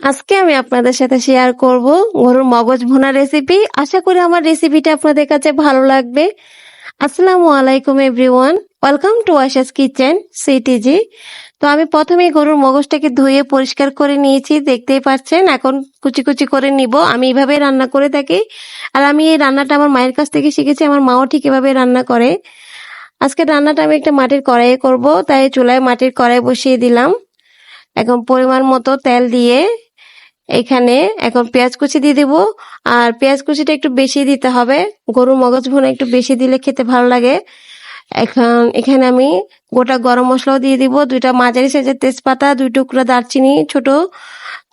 আজকে আমি আপনাদের সাথে শেয়ার করব গরুর মগজ ভুনা রেসিপি আশা করি আমার রেসিপিটা আপনাদের কাছে ভালো লাগবে। আসসালামু আলাইকুম everyone welcome to Asha's kitchen CTG তো আমি প্রথমে গরুর মগজটাকে ধুয়ে পরিষ্কার করে নিয়েছি, দেখতেই পাচ্ছেন। এখন কুচি কুচি করে নিব। আমি এইভাবে রান্না করে থাকি। আর আমি এই রান্নাটা আমার মায়ের কাছ থেকে শিখেছি, আমার মাও ঠিক এভাবে রান্না করে। আজকে রান্নাটা আমি একটা মাটির কড়াইয়ে করব, তাই চুলায় মাটির কড়াই বসিয়ে দিলাম। এখন পরিমাণ মতো তেল দিয়ে এখানে এখন পেঁয়াজ কুচি দিয়ে দিব। আর পেঁয়াজ কুচিটা একটু বেশি দিতে হবে। গরুর মগজ ভুনা একটু বেশি দিলে খেতে ভালো লাগে। এখন এখানে আমি গোটা গরম মশলাও দিয়ে দিব। দুইটা মাঝারি সাইজের তেজপাতা, দুই টুকরো দারচিনি ছোট,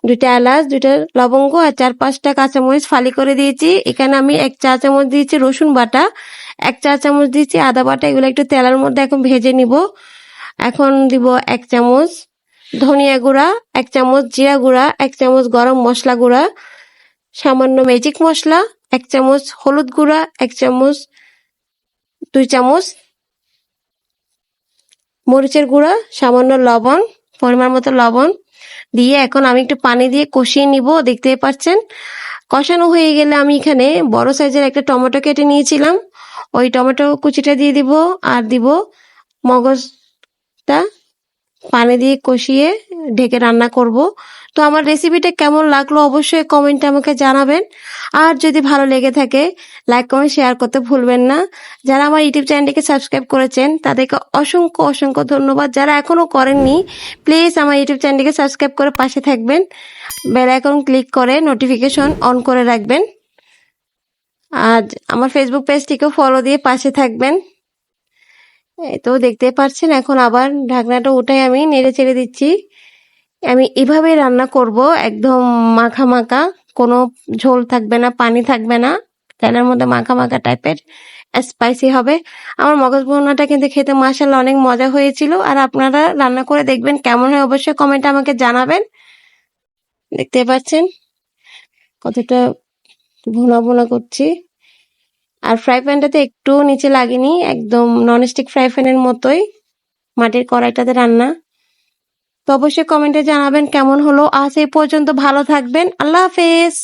দুইটা এলাচ, দুইটা লবঙ্গ আর চার পাঁচটা কাঁচামরিচ ফালি করে দিয়েছি। এখানে আমি এক চা চামচ দিয়েছি রসুন বাটা, এক চা চামচ দিয়েছি আদা বাটা। এগুলো একটু তেলের মধ্যে এখন ভেজে নিব। এখন দিব এক চামচ ধনিয়া গুঁড়া, এক চামচ জিরা গুঁড়া, এক চামচ গরম মশলা গুঁড়া, সামান্য ম্যাজিক মশলা, এক চামচ হলুদ গুঁড়া, এক চামচ, দুই চামচ মরিচের গুঁড়া, সামান্য লবণ, পরিমাণ মতো লবণ দিয়ে এখন আমি একটু পানি দিয়ে কষিয়ে নিব, দেখতে পাচ্ছেন? কষানো হয়ে গেলে আমি এখানে বড় সাইজের একটা টমেটো কেটে নিয়েছিলাম। ওই টমেটো কুচিটা দিয়ে দিব আর দিব মগজটা পানি দিয়ে কষিয়ে ঢেকে রান্না করব। তো আমার রেসিপিটা কেমন লাগল অবশ্যই কমেন্টে আমাকে জানাবেন। আর যদি ভালো লেগে থাকে লাইক কমেন্ট শেয়ার করতে ভুলবেন না। যারা আমার ইউটিউব চ্যানেলটিকে সাবস্ক্রাইব করেছেন, তাদেরকে অসংখ্য অসংখ্য ধন্যবাদ। যারা এখনও করেননি প্লিজ আমার ইউটিউব চ্যানেলটিকে সাবস্ক্রাইব করে পাশে থাকবেন। বেল আইকন ক্লিক করে নোটিফিকেশন অন করে রাখবেন। আর আমার ফেসবুক পেজটিকেও ফলো দিয়ে পাশে থাকবেন। তো দেখতে পাচ্ছেন এখন আবার ঢাকনাটা উঠাই আমি নেড়ে ছেড়ে দিচ্ছি। আমি এভাবে রান্না করব একদম মাখা মাখা, কোনো ঝোল থাকবে না, পানি থাকবে না তেলের মধ্যে মাখা মাখা টাইপের স্পাইসি হবে। আমার মগজ বোনাটা কিন্তু খেতে মাসাল্লাহ অনেক মজা হয়েছিল, আর আপনারা রান্না করে দেখবেন কেমন হয়, অবশ্যই কমেন্টে আমাকে জানাবেন। দেখতে পাচ্ছেন কতটা ভুনা ভুনা করছি। আর ফ্রাই প্যানটাতে একটু নিচে লাগেনি, একদম ননস্টিক ফ্রাই প্যানের মতোই মাটির কড়াইটাতে রান্না। তো অবশ্যই কমেন্টে জানাবেন কেমন হলো। আজ এই পর্যন্ত ভালো থাকবেন। আল্লাহ হাফেজ।